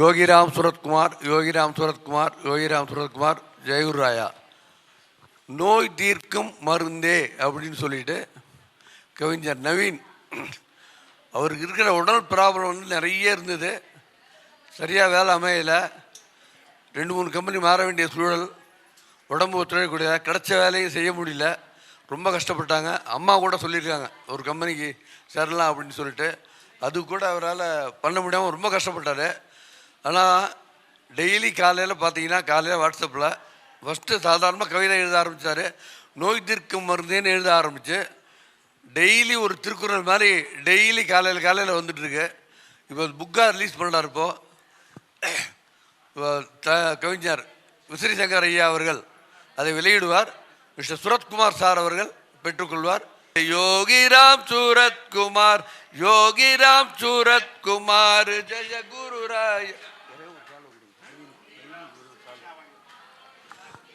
யோகிராம் சுரத்குமார் யோகிராம் சுரத்குமார் யோகிராம் சுரத்குமார் ஜெயகுர் ராயா நோய் தீர்க்கும் மருந்தே அப்படின்னு சொல்லிட்டு கவிஞர் நவீன் அவருக்கு இருக்கிற உடல் ப்ராப்ளம் வந்து நிறைய இருந்தது. சரியாக வேலை அமையலை. ரெண்டு மூணு கம்பெனி மாற வேண்டிய சூழல் உடம்பு ஒத்துழைக்கக்கூடிய கிடைச்ச வேலையும் செய்ய முடியல. ரொம்ப கஷ்டப்பட்டாங்க. அம்மா கூட சொல்லியிருக்காங்க ஒரு கம்பெனிக்கு சேரலாம் அப்படின்னு சொல்லிட்டு. அது கூட அவரால் பண்ண முடியாமல் ரொம்ப கஷ்டப்பட்டார். ஆனால் டெய்லி காலையில் பார்த்தீங்கன்னா காலையில் வாட்ஸ்அப்பில் ஃபஸ்ட்டு சாதாரணமாக கவிதை எழுத ஆரம்பித்தார் நோய் தீர்க்கும் மருந்தேன்னு எழுத ஆரம்பித்து டெய்லி ஒரு திருக்குறள் மாதிரி டெய்லி காலையில் காலையில் வந்துட்டுருக்கு. இப்போ புக்காக ரிலீஸ் பண்ணுறாரு இப்போது இப்போ. த கவிஞர் விசிறி சங்கர் ஐயா அவர்கள் அதை வெளியிடுவார். மிஸ்டர் சுரத்குமார் சார் அவர்கள் பெற்றுக்கொள்வார். யோகிராம் சூரத்குமார் யோகிராம் சூரத்குமார் ஜெய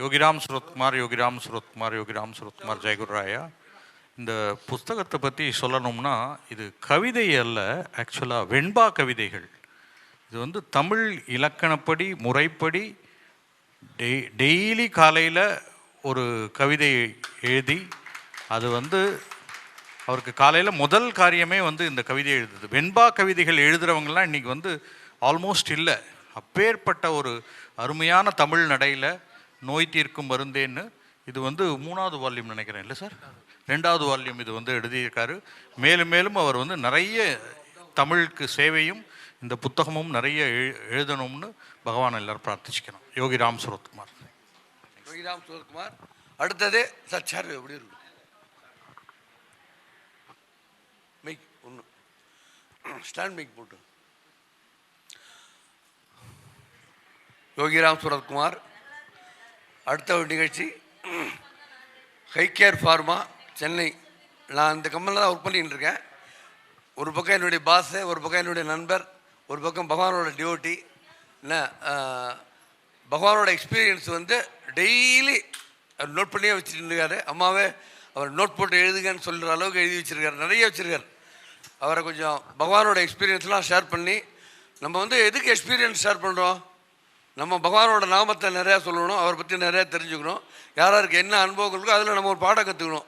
யோகிராம் சுரத்குமார் யோகிராம் சுரத்குமார் யோகிராம் சுரத்குமார் ஜெயகுருராயா இந்த புஸ்தகத்தை பற்றி சொல்லணும்னா இது கவிதை அல்ல ஆக்சுவலாக வெண்பா கவிதைகள். இது வந்து தமிழ் இலக்கணப்படி முறைப்படி டெய் டெய்லி காலையில் ஒரு கவிதை எழுதி அது வந்து அவருக்கு காலையில் முதல் காரியமே வந்து இந்த கவிதை எழுதுது. வெண்பா கவிதைகள் எழுதுகிறவங்கலாம் இன்றைக்கி வந்து ஆல்மோஸ்ட் இல்லை. அப்பேற்பட்ட ஒரு அருமையான தமிழ் நடையில் நோய் தீர்க்கும் மருந்தேன்னு இது வந்து மூணாவது வால்யூம் நினைக்கிறேன் இல்லை சார்? ரெண்டாவது வால்யூம் இது வந்து எழுதியிருக்காரு. மேலும் மேலும் அவர் வந்து நிறைய தமிழுக்கு சேவையும் இந்த புத்தகமும் நிறைய எழு- எழுதணும்னு பகவான் எல்லாரும் பிரார்த்திச்சுக்கணும். யோகி ராம் சுரத்குமார். யோகிராம் சுரத்குமார். அடுத்தது சச்சார் எப்படி இருக்கு? மைக் ஒன்று ஸ்டாண்ட் மைக் போட்டு. யோகிராம் சுரத்குமார். அடுத்த ஒரு நிகழ்ச்சி. High care pharma Chennai. நான் இந்த கம்பெனியில் தான் ஒர்க் பண்ணிட்டு இருக்கேன். ஒரு பக்கம் என்னுடைய பாஸு ஒரு பக்கம் என்னுடைய நண்பர் ஒரு பக்கம் பகவானோட டியூட்டி என்ன பகவானோட எக்ஸ்பீரியன்ஸ் வந்து டெய்லி அவர் நோட் பண்ணியே வச்சுட்டு இருக்காரு அம்மாவே அவர் நோட் போட்டு எழுதுங்கன்னு சொல்கிற அளவுக்கு எழுதி வச்சுருக்காரு. நிறைய வச்சுருக்கார். அவரை கொஞ்சம் பகவானோட எக்ஸ்பீரியன்ஸ்லாம் ஷேர் பண்ணி நம்ம வந்து எதுக்கு எக்ஸ்பீரியன்ஸ் ஷேர் பண்ணுறோம் நம்ம பகவானோட நாமத்தை நிறையா சொல்லணும் அவரை பற்றி நிறையா தெரிஞ்சுக்கணும். யாராருக்கு என்ன அனுபவங்கள் இருக்கோ அதில் நம்ம ஒரு பாடம் கற்றுக்கணும்